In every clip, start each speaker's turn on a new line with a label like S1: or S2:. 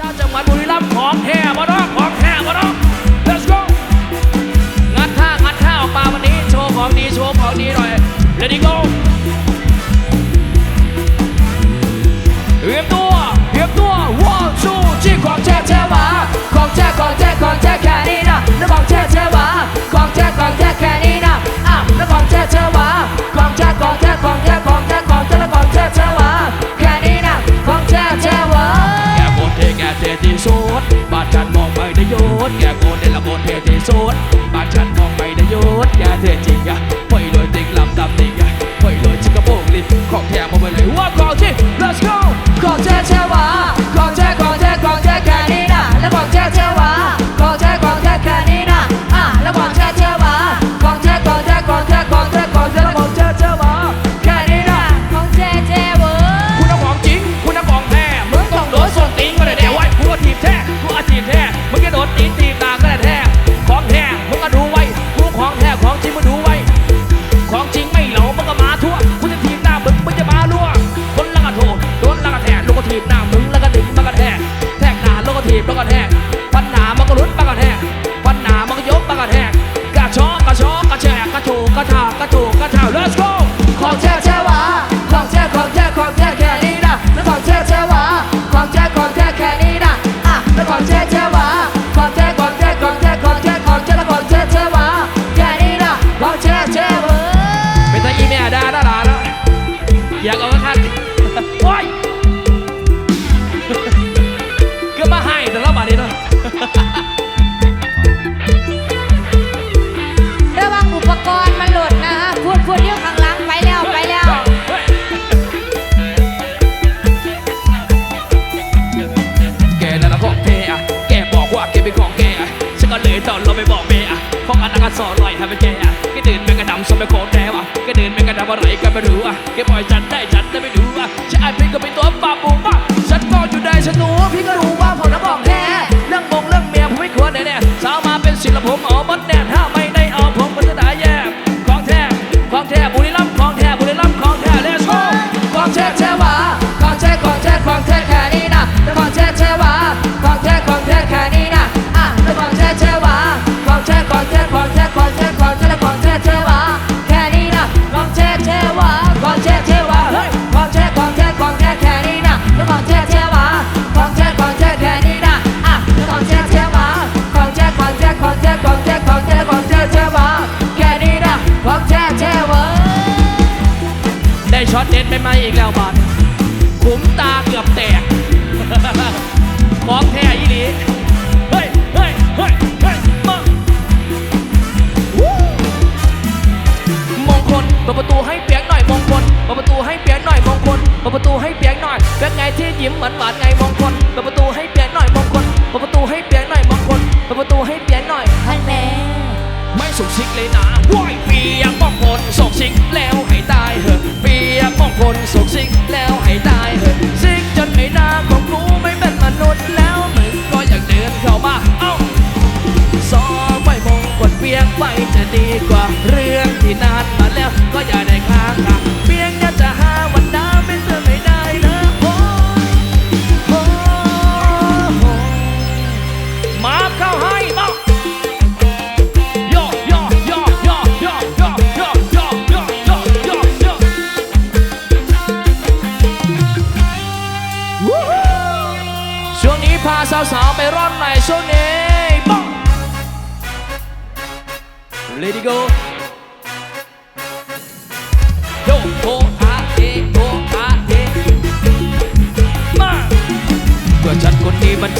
S1: เจ้าจังหวัดบุ ได้ยศอย่โกนได้ละโกนเทเทโซดปากฉันมองไม่ได้ยศอย่าเทจริงอะปล่อยโดยติ๊กลำดำติ๊กอะปล่อยโดยชิกกระโปงลิบของแท บแล้วก็แทกปันหนามันก็รุดปันก็แทกปันหนามันก็ยกปันก็แทกกระชอกกระชอกกระแฉกกระถูกกระถากกระถูก
S2: พว
S1: กอันนั้นก็สอนลอยทำเป็นแก่ก็ดื่นเป็นกระดำสมัยโคตรแน่วะก็ดื่นเป็นกระดำอะไรก็ไม่รู้อะก็ปล่อยจัดได้จัดได้ไม่รู้อะใช่พี่ก็เป็นตัวปาบูบ้าฉันก็อยู่ได้ฉันรู้พี่ก็รู้ว่าผมนะบอกแท้เรื่องบงเรื่องเมียผมไม่ควรแน่แน่สาวมาเป็นศิลปผมอ๋อบัดแน่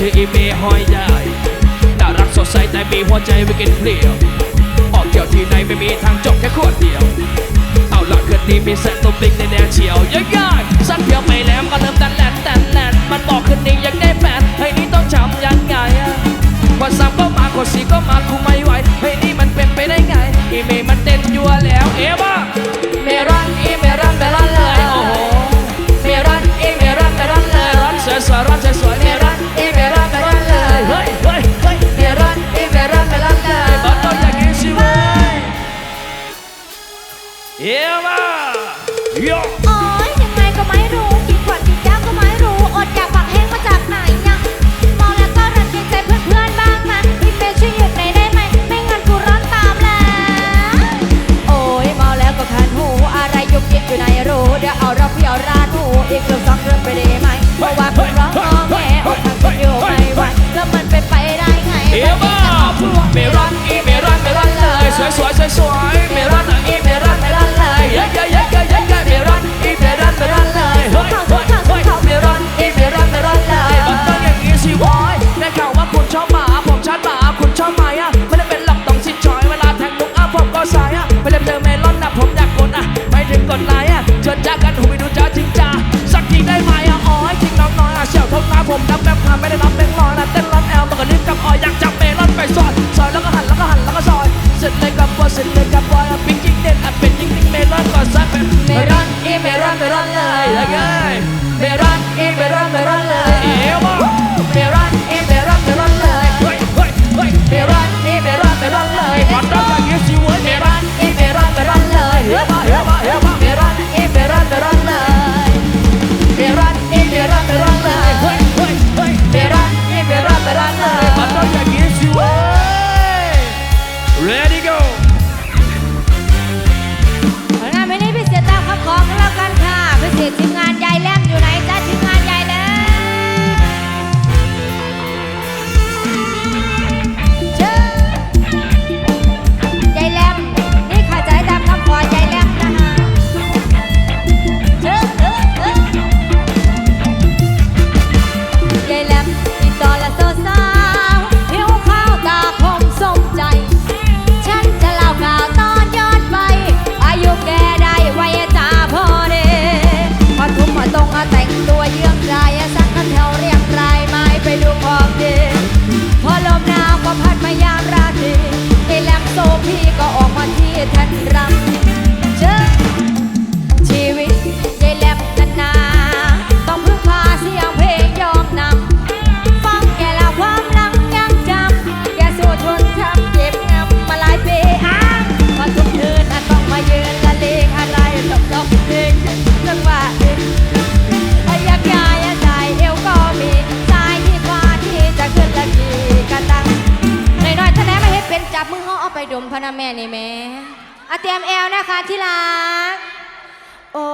S1: ชื่ออีเมย์หอยใหญ่น่ารักสดใสแต่มีหัวใจวิกฤตเปลี่ยว ออกเที่ยวที่ไหนไม่มีทางจบแค่ขวดเดียว เอาละคืนนี้มีแซนตุบลิกในแนวเฉียวยังไงสั้นเพียวไปแล้วก็เริ่มตันแลนแตันแลนมันบอกคืนนี้ยังได้แฟนให้นี่ต้องจำยังไงกว่าสามก็มาขวดสี่ก็มาคุไม่ไหวให้นี่มันเป็นไปได้ไง อีเมย์มันเต้นยัวแล้วเอว่าเมรันอีเมรันเมรันเลยโอ้โหเมรันอีเมรันเมรันเลยรันสวยสวยรันสวยสวย เอว่ยโอ้
S2: ยยังไงก็ไม่รู้กินขวดกินแก้วก็ไม่รู้อดอยากผักแห้งมาจากไหนนะมองแล้วก็รังเกียจใจเพื่อนๆบ้างนะพี่เป๊ช่วยหยุดหนได้ไหมไม่งั้นกูร้อนตามแล้วโอ้ยเมาแล้วก็คันหูอะไรยุกยิกอยู่ในรูเดี๋ยวเอาเราพี่เอาราดูอีกเรื่องสองเรื่องไปด้ไหมเพราะว่าคุณร้องงอแงอกหักกันอยู่ไม่ไหวแล้วมันเป็นไปได้ไงเยี่ยไม่ร้อนอีไม่ร้อนไม่ร้อน สวยสวยสวยสวยไม่รักนางอกไม่รักไม่รักเลยเย้ะเยอเย้ะ ที่รัก โอ้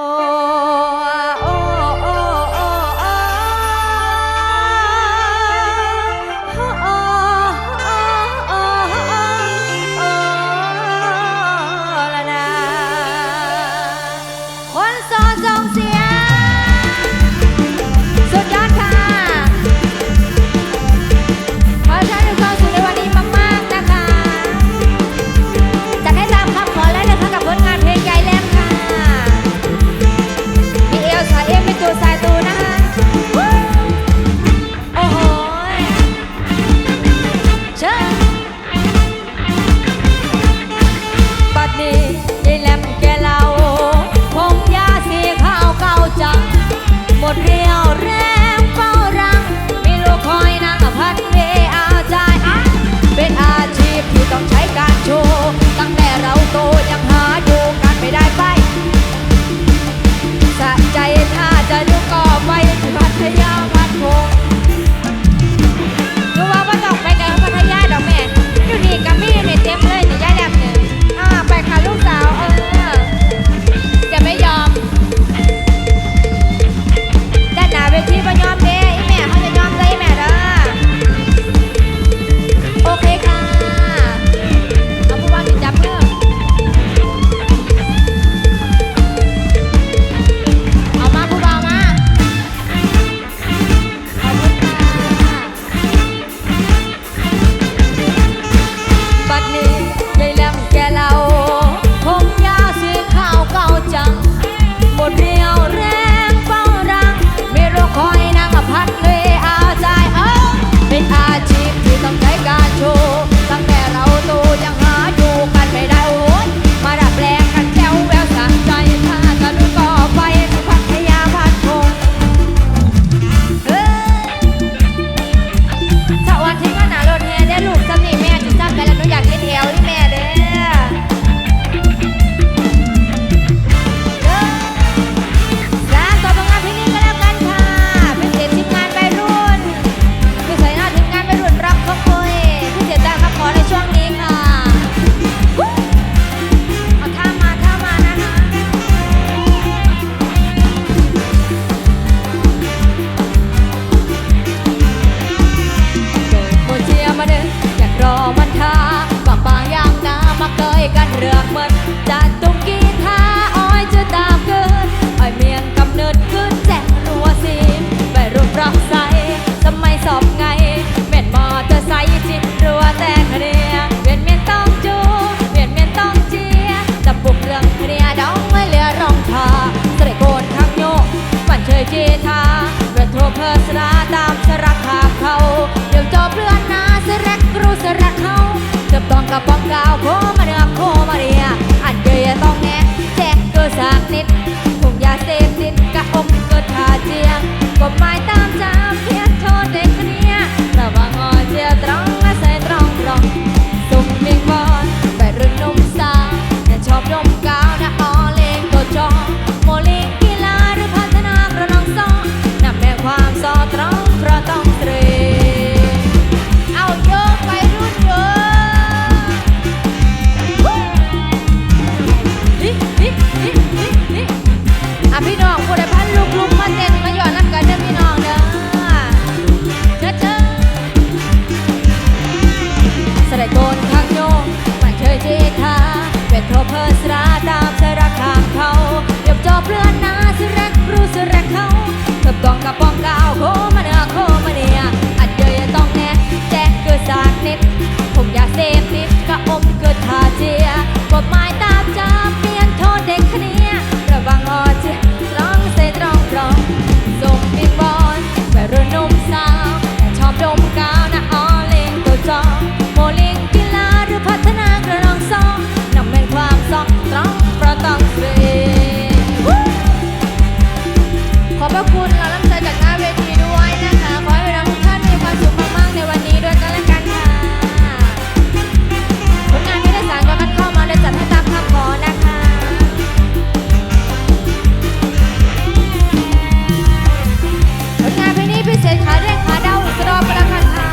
S2: เศษขาเรียกขาดาวสรอประคันค่ะ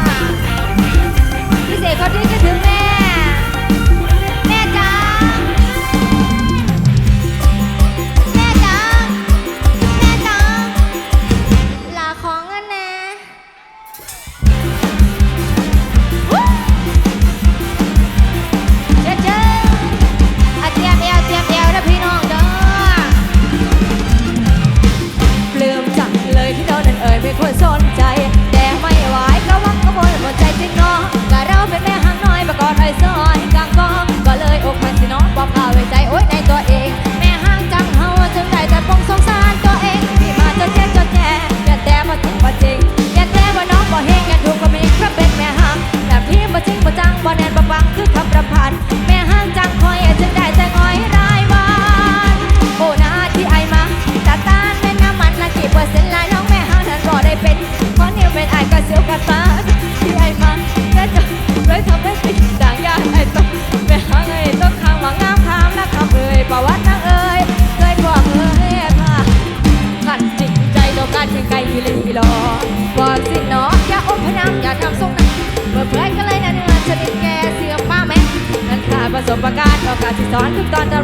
S2: พิเศษเขาเรียกถึงแม่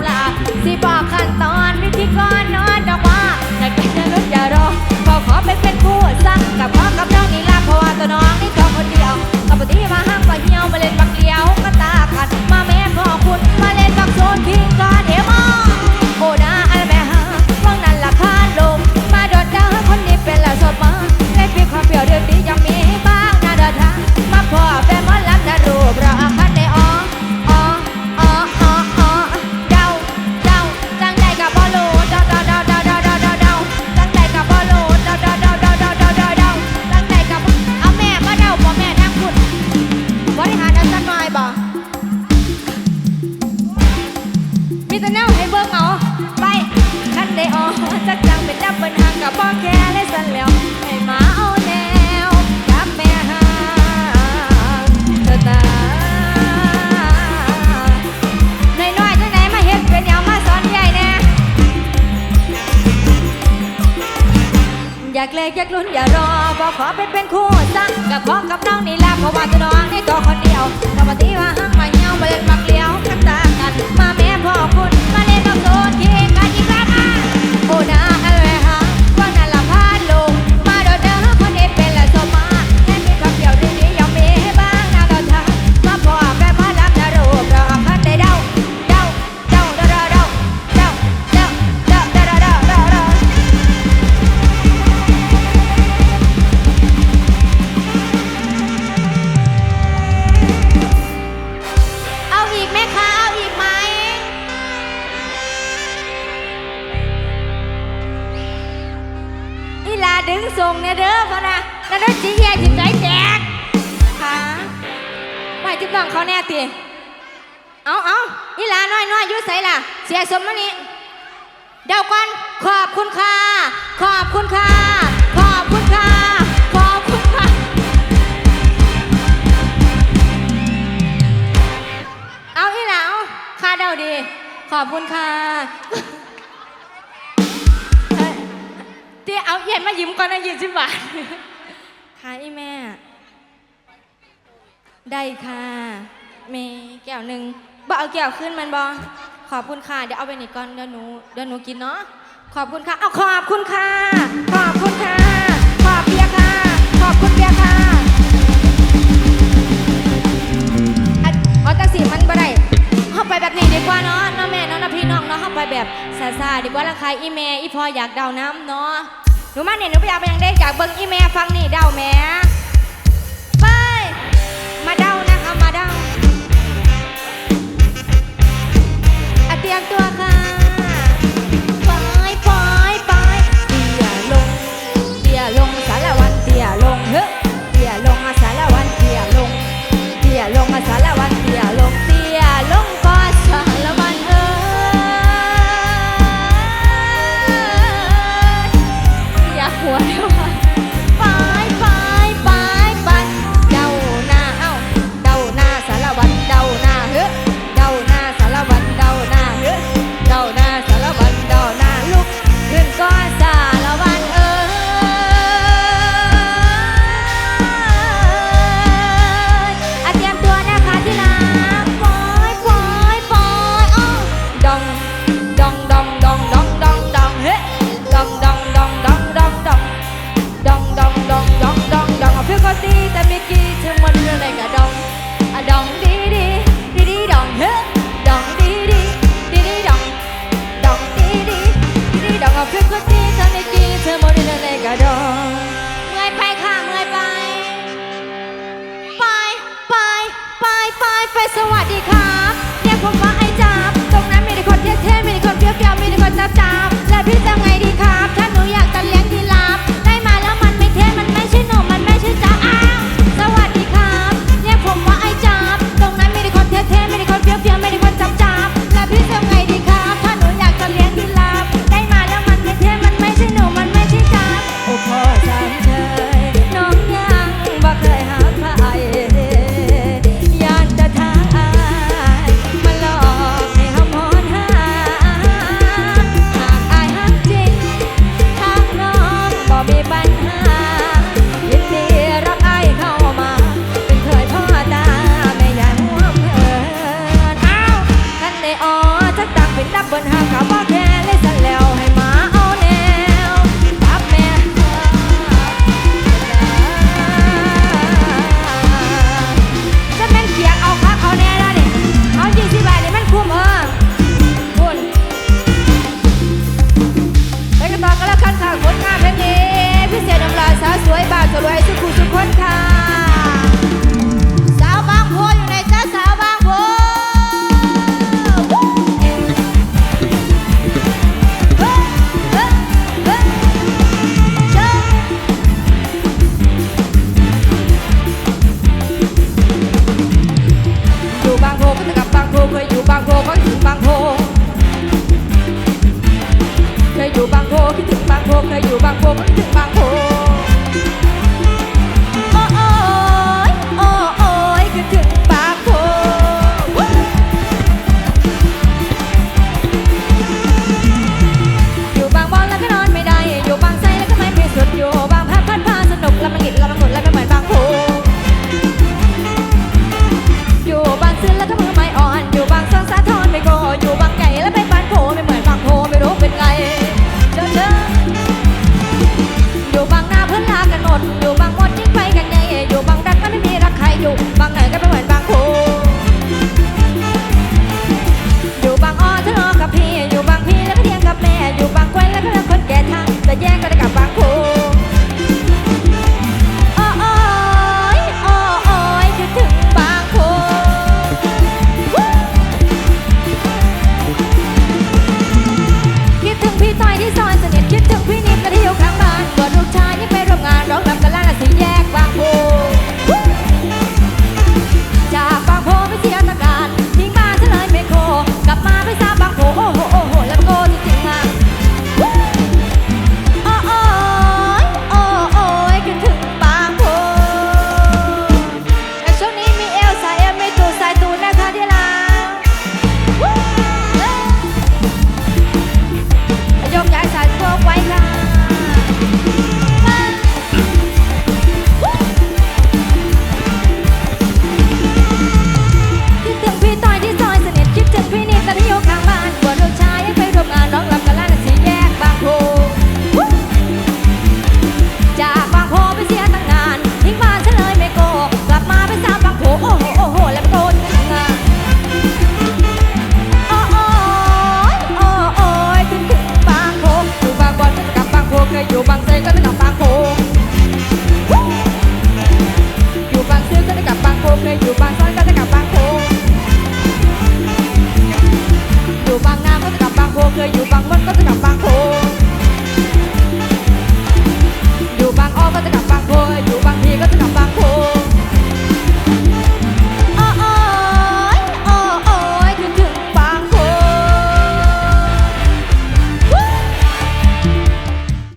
S2: ลาสิบอกค่ะ อย่ากลุ้นอย่ารอบอกขอไปเป็นคู่ซะกับพ่อกับน้องนี่ละเพราะว่าตัวน้องนี่ตัวคนเดียว ขอบคุณค่ะ ขอบคุณค่ะ เอาอีหลาวคาเดาดี ขอบคุณค่ะเอ้ยเตี้ยเอาเย็นมายิ้มก่อนนะยิ้มสิบบาทค่ะอีแม่ ได้ค่ะเมแก้วหนึ่งบ่เอาแก้วขึ้นมันบอขอบคุณค่ะ เดี๋ยวเอาไปหนีก่อนเดี๋ยวหนูเดี๋ยวหนูกินเนาะ ขอบคุณค่ะ เอาขอบคุณค่ะ ขอบคุณค่ะ ขอบเบียค่ะ ขอบคุณเบียค่ะเอตักสีมันบ่ได้เข้าไปแบบนี้ดีกว่าเนาะน้องแม่น้องพี่น้องเนาะเข้าไปแบบซาซาดีกว่าะใครอีเมอีพออยากเดาน้ำเนาะหนูมาเนี่ยหนูพยายามไปยังได้อยากเบิ้งอีเมฟังนี่เดาแม่ไปมาเดานะคะมาเดาเตรียมตัวค่ะ ไปสวัสดีครับเนี่ยผมว่าไอ้จับตรงนั้นมีแต่คนเท่ๆมีแต่คนเปรี้ยวๆมีแต่คนจับจับและพี่จะไงดีครับ เสียตะกา